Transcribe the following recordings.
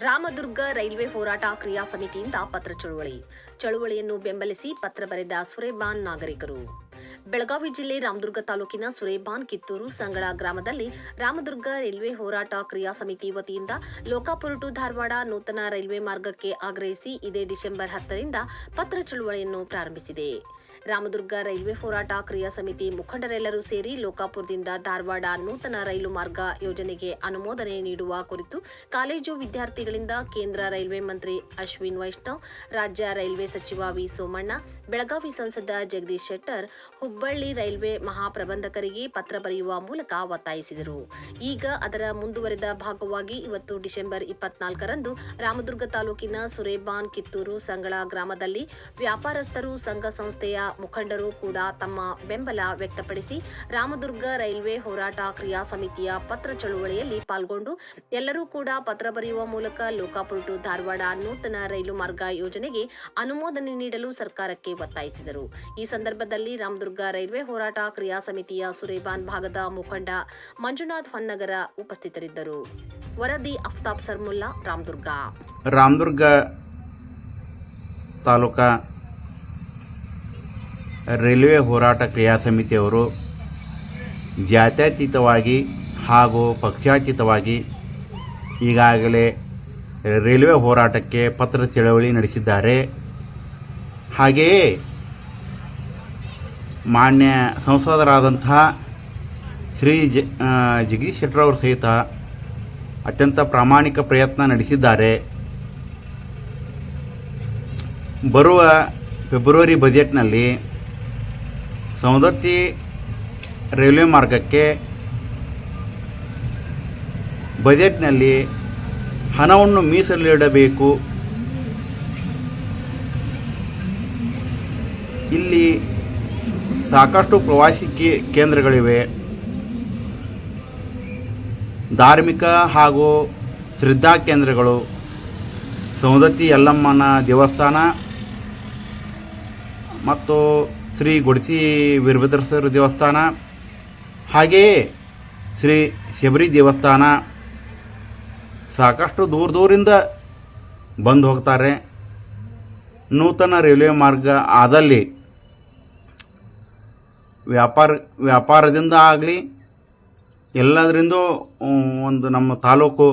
Ramdurg railway ಹೋರಾಟ ಕ್ರಿಯಾ ಸಮಿತಿಯಿಂದ ಪತ್ರ ಚಳುವಳಿ. ಚಳುವಳಿಯನ್ನು ಬೆಂಬಲಿಸಿ ಪತ್ರ ಬರೆದ ಸುರೇಬಾನ್ ನಾಗರಿಕರು. ಬೆಳಗಾವಿ ಜಿಲ್ಲೆ ರಾಮದುರ್ಗ ತಾಲೂಕಿನ ಸುರೇಬಾನ್ ಕಿತ್ತೂರು ಸಂಗಳ ಗ್ರಾಮದಲ್ಲಿ ರಾಮದುರ್ಗ ರೈಲ್ವೆ ಹೋರಾಟ ಕ್ರಿಯಾ ಸಮಿತಿ ವತಿಯಿಂದ ಲೋಕಾಪುರ ಟು ಧಾರವಾಡ ನೂತನ ರೈಲ್ವೆ ಮಾರ್ಗಕ್ಕೆ ಆಗ್ರಹಿಸಿ ಇದೇ ಡಿಸೆಂಬರ್ ಹತ್ತರಿಂದ ಪತ್ರ ಚಳುವಳಿಯನ್ನು ಪ್ರಾರಂಭಿಸಿದೆ. ರಾಮದುರ್ಗ ರೈಲ್ವೆ ಹೋರಾಟ ಕ್ರಿಯಾ ಸಮಿತಿ ಮುಖಂಡರೆಲ್ಲರೂ ಸೇರಿ ಲೋಕಾಪುರದಿಂದ ಧಾರವಾಡ ನೂತನ ರೈಲು ಮಾರ್ಗ ಯೋಜನೆಗೆ ಅನುಮೋದನೆ ನೀಡುವ ಕುರಿತು ಕಾಲೇಜು ವಿದ್ಯಾರ್ಥಿಗಳಿಂದ ಕೇಂದ್ರ ರೈಲ್ವೆ ಮಂತ್ರಿ ಅಶ್ವಿನ್ ವೈಷ್ಣವ್, ರಾಜ್ಯ ರೈಲ್ವೆ ಸಚಿವ ವಿ ಸೋಮಣ್ಣ, ಬೆಳಗಾವಿ ಸಂಸದ ಜಗದೀಶ್ ಶೆಟ್ಟರ್ ಹುಬ್ಬಳ್ಳಿ ರೈಲ್ವೆ ಮಹಾಪ್ರಬಂಧಕರಿಗೆ ಪತ್ರ ಬರೆಯುವ ಮೂಲಕ ಒತ್ತಾಯಿಸಿದರು. ಈಗ ಅದರ ಮುಂದುವರೆದ ಭಾಗವಾಗಿ ಇವತ್ತು ಡಿಸೆಂಬರ್ ಇಪ್ಪತ್ನಾಲ್ಕರಂದು ರಾಮದುರ್ಗ ತಾಲೂಕಿನ ಸುರೇಬಾನ್ ಕಿತ್ತೂರು ಸಂಗಳ ಗ್ರಾಮದಲ್ಲಿ ವ್ಯಾಪಾರಸ್ಥರು ಸಂಘ ಸಂಸ್ಥೆಯ ಮುಖಂಡರು ಕೂಡ ತಮ್ಮ ಬೆಂಬಲ ವ್ಯಕ್ತಪಡಿಸಿ ರಾಮದುರ್ಗ ರೈಲ್ವೆ ಹೋರಾಟ ಕ್ರಿಯಾ ಸಮಿತಿಯ ಪತ್ರ ಚಳುವಳಿಯಲ್ಲಿ ಪಾಲ್ಗೊಂಡು ಎಲ್ಲರೂ ಕೂಡ ಪತ್ರ ಬರೆಯುವ ಮೂಲಕ ಲೋಕಾಪುರ ಟು ಧಾರವಾಡ ನೂತನ ರೈಲು ಮಾರ್ಗ ಯೋಜನೆಗೆ ಅನುಮೋದನೆ ನೀಡಲು ಸರ್ಕಾರಕ್ಕೆ ಒತ್ತಾಯಿಸಿದರು. ಈ ಸಂದರ್ಭದಲ್ಲಿ ರಾಮದುರ್ಗ ರೈಲ್ವೆ ಹೋರಾಟ ಕ್ರಿಯಾ ಸಮಿತಿಯ ಸುರೇಬಾನ್ ಭಾಗದ ಮುಖಂಡ ಮಂಜುನಾಥ್ ಹೊನ್ನಗರ ಉಪಸ್ಥಿತರಿದ್ದರು. ವರದಿ ಅಫ್ತಾಬ್ ಸರ್ಮುಲ್ಲಾ, ರಾಮದುರ್ಗ. ರಾಮದುರ್ಗ ತಾಲೂಕಾ ರೈಲ್ವೆ ಹೋರಾಟ ಕ್ರಿಯಾ ಸಮಿತಿಯವರು ಜಾತ್ಯತೀತವಾಗಿ ಹಾಗೂ ಪಕ್ಷಾತೀತವಾಗಿ ಈಗಾಗಲೇ ರೈಲ್ವೆ ಹೋರಾಟಕ್ಕೆ ಪತ್ರ ಚಳವಳಿ ನಡೆಸಿದ್ದಾರೆ. ಹಾಗೆಯೇ ಮಾನ್ಯ ಸಂಸದರಾದಂತಹ ಶ್ರೀ ಜ ಜಗದೀಶ್ ಶೆಟ್ಟರ್ ಅವರು ಸಹಿತ ಅತ್ಯಂತ ಪ್ರಾಮಾಣಿಕ ಪ್ರಯತ್ನ ನಡೆಸಿದ್ದಾರೆ. ಬರುವ ಫೆಬ್ರವರಿ ಬಜೆಟ್ನಲ್ಲಿ ಸವದತ್ತಿ ರೈಲ್ವೆ ಮಾರ್ಗಕ್ಕೆ ಬಜೆಟ್ನಲ್ಲಿ ಹಣವನ್ನು ಮೀಸಲಿಡಬೇಕು. ಇಲ್ಲಿ ಸಾಕಷ್ಟು ಪ್ರವಾಸಿ ಕೇಂದ್ರಗಳಿವೆ. ಧಾರ್ಮಿಕ ಹಾಗೂ ಶ್ರದ್ಧಾ ಕೇಂದ್ರಗಳು ಸೌದತ್ತಿ ಯಲ್ಲಮ್ಮನ ದೇವಸ್ಥಾನ ಮತ್ತು ಶ್ರೀ ಗುಡಿಸಿ ವೀರಭದ್ರೇಶ್ವರ ದೇವಸ್ಥಾನ, ಹಾಗೆಯೇ ಶ್ರೀ ಶಬರಿ ದೇವಸ್ಥಾನ ಸಾಕಷ್ಟು ದೂರ ದೂರಿಂದ ಬಂದು ಹೋಗ್ತಾರೆ. ನೂತನ ರೈಲ್ವೆ ಮಾರ್ಗ ಆದಲ್ಲಿ ವ್ಯಾಪಾರ, ವ್ಯಾಪಾರದಿಂದ ಆಗಲಿ, ಎಲ್ಲದರಿಂದ ಒಂದು ನಮ್ಮ ತಾಲೂಕು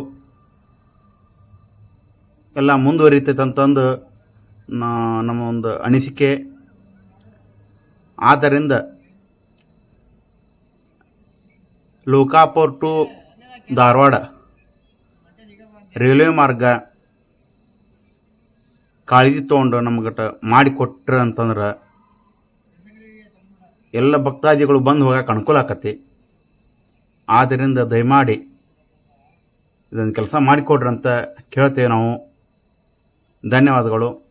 ಎಲ್ಲ ಮುಂದುವರಿತೈತೆ ಅಂತಂದು ನಮ್ಮ ಒಂದು ಅನಿಸಿಕೆ. ಆದ್ದರಿಂದ ಲೋಕಾಪುರ್ ಟು ಧಾರವಾಡ ರೈಲ್ವೆ ಮಾರ್ಗ ಕಾಳಜಿ ತೊಗೊಂಡು ನಮ್ಗಟ ಮಾಡಿಕೊಟ್ರೆ ಅಂತಂದ್ರೆ ಎಲ್ಲ ಭಕ್ತಾದಿಗಳು ಬಂದು ಹೋಗಕ್ಕೆ ಅನುಕೂಲ ಆಕತಿ. ಆದ್ದರಿಂದ ದಯಮಾಡಿ ಇದನ್ನು ಕೆಲಸ ಮಾಡಿಕೊಡ್ರಿ ಅಂತ ಕೇಳ್ತೇವೆ ನಾವು. ಧನ್ಯವಾದಗಳು.